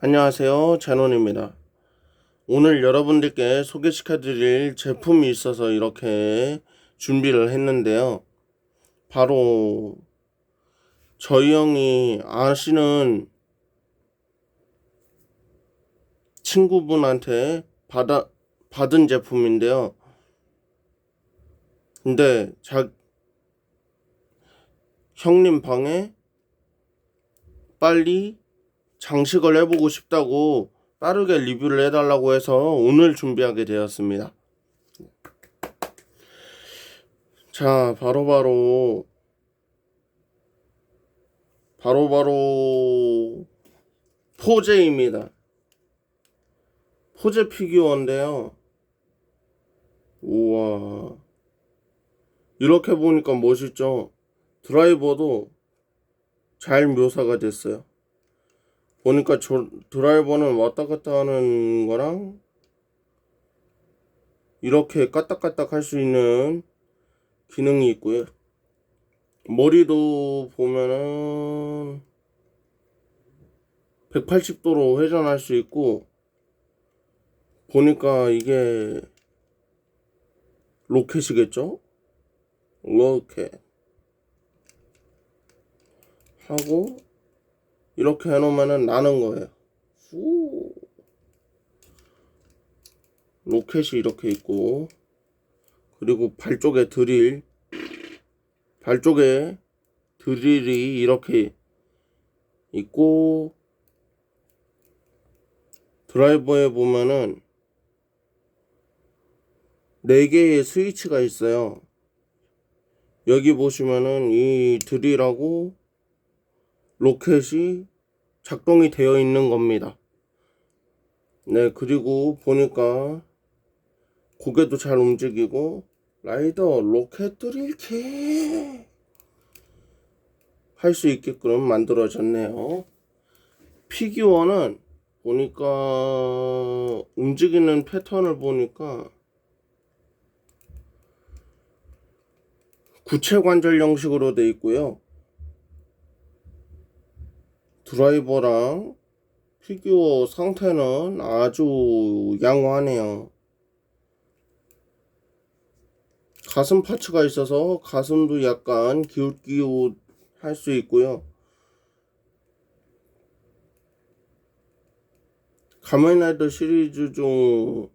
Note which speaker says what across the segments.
Speaker 1: 안녕하세요. 제논입니다 오늘 여러분들께 소개시켜 드릴 제품이 있어서 이렇게 준비를 했는데요. 바로 저희 형이 아시는 친구분한테 받아, 받은 제품인데요. 근데 자, 형님 방에 빨리 장식을 해보고 싶다고 빠르게 리뷰를 해달라고 해서 오늘 준비하게 되었습니다. 자, 바로바로, 바로바로, 바로 포제입니다. 포제 피규어인데요. 우와. 이렇게 보니까 멋있죠? 드라이버도 잘 묘사가 됐어요. 보니까 조, 드라이버는 왔다 갔다 하는 거랑 이렇게 까딱까딱 할 수 있는 기능이 있고요. 머리도 보면은 180도로 회전할 수 있고 보니까 이게 로켓이겠죠? 로켓 하고 이렇게 해놓으면 나는 거예요. 후. 로켓이 이렇게 있고, 그리고 발 쪽에 드릴, 발 쪽에 드릴이 이렇게 있고, 드라이버에 보면은 4개의 스위치가 있어요. 여기 보시면은 이 드릴하고 로켓이 작동이 되어 있는 겁니다. 네, 그리고 보니까 고개도 잘 움직이고 라이더 로켓들 이렇게 이할수 있게끔 만들어졌네요. 피규어는 보니까 움직이는 패턴을 보니까 구체 관절 형식으로 돼 있고요. 드라이버랑 피규어 상태는 아주 양호하네요. 가슴 파츠가 있어서 가슴도 약간 기웃기웃 할 수 있고요. 가메라이더 시리즈 중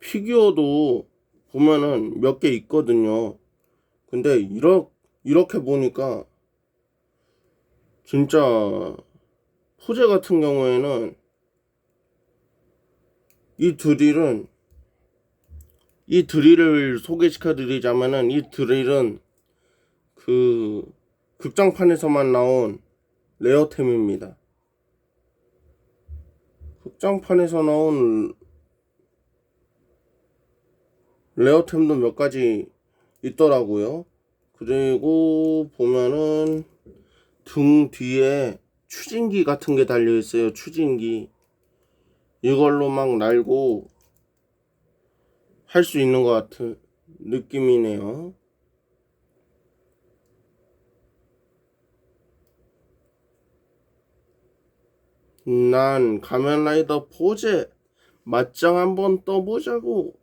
Speaker 1: 피규어도 보면은 몇 개 있거든요. 근데 이러, 이렇게 보니까 진짜 후제 같은 경우에는 이 드릴은 이 드릴을 소개시켜 드리자면은 이 드릴은 그 극장판에서만 나온 레어템입니다. 극장판에서 나온 레어템도 몇 가지 있더라고요. 그리고 보면은 등 뒤에 추진기 같은 게 달려 있어요. 추진기. 이걸로 막 날고 할 수 있는 것 같은 느낌이네요. 난 가면라이더 포제 맞짱 한번 떠보자고.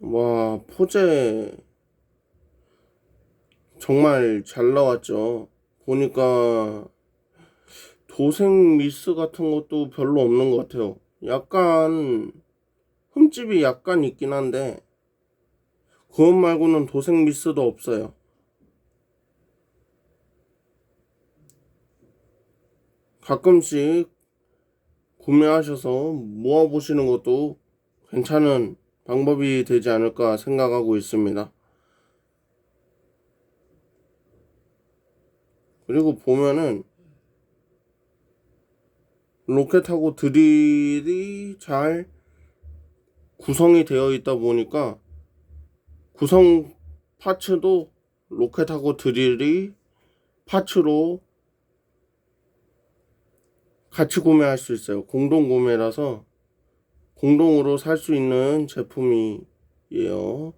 Speaker 1: 와, 포제 정말 잘 나왔죠. 보니까 도생 미스 같은 것도 별로 없는 것 같아요. 약간 흠집이 약간 있긴 한데 그것 말고는 도생 미스도 없어요. 가끔씩 구매하셔서 모아보시는 것도 괜찮은 방법이 되지 않을까 생각하고 있습니다. 그리고 보면은 로켓하고 드릴이 잘 구성이 되어 있다 보니까 구성 파츠도 로켓하고 드릴이 파츠로 같이 구매할 수 있어요. 공동 구매라서 공동으로 살 수 있는 제품이에요.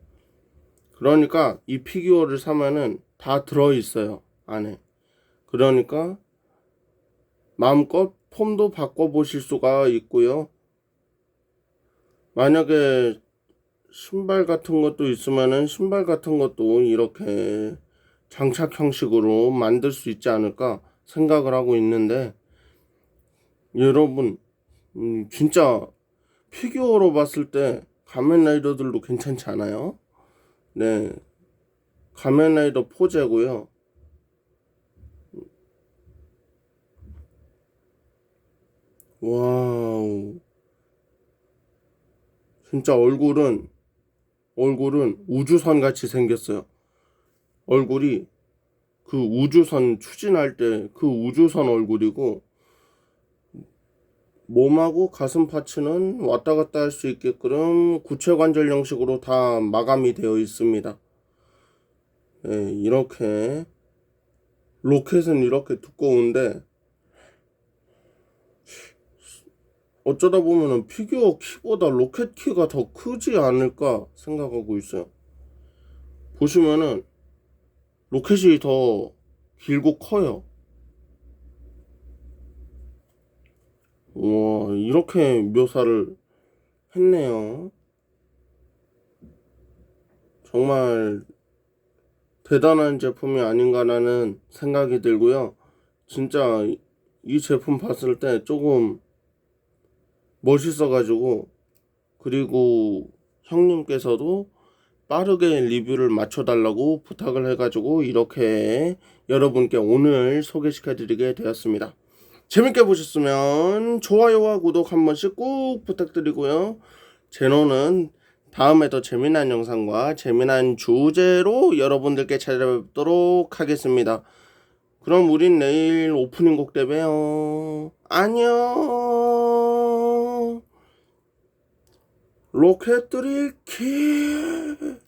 Speaker 1: 그러니까 이 피규어를 사면은 다 들어 있어요. 안에. 그러니까 마음껏 폼도 바꿔보실 수가 있고요. 만약에 신발 같은 것도 있으면은 신발 같은 것도 이렇게 장착 형식으로 만들 수 있지 않을까 생각을 하고 있는데 여러분 음, 진짜 피규어로 봤을 때 가면라이더들도 괜찮지 않아요? 네 가면라이더 포제고요 와우. 진짜 얼굴은, 얼굴은 우주선 같이 생겼어요. 얼굴이 그 우주선 추진할 때 그 우주선 얼굴이고, 몸하고 가슴 파츠는 왔다 갔다 할 수 있게끔 구체 관절 형식으로 다 마감이 되어 있습니다. 네, 이렇게 로켓은 이렇게 두꺼운데 어쩌다 보면은 피규어 키보다 로켓 키가 더 크지 않을까 생각하고 있어요. 보시면은 로켓이 더 길고 커요. 와, 이렇게 묘사를 했네요. 정말 대단한 제품이 아닌가라는 생각이 들고요. 진짜 이 제품 봤을 때 조금 멋있어가지고 그리고 형님께서도 빠르게 리뷰를 맞춰달라고 부탁을 해가지고 이렇게 여러분께 오늘 소개시켜드리게 되었습니다. 재밌게 보셨으면 좋아요와 구독 한 번씩 꼭 부탁드리고요. 제노는 다음에 더 재미난 영상과 재미난 주제로 여러분들께 찾아뵙도록 하겠습니다. 그럼 우린 내일 오프닝 곡 때 봬요. 안녕! 로켓들이 길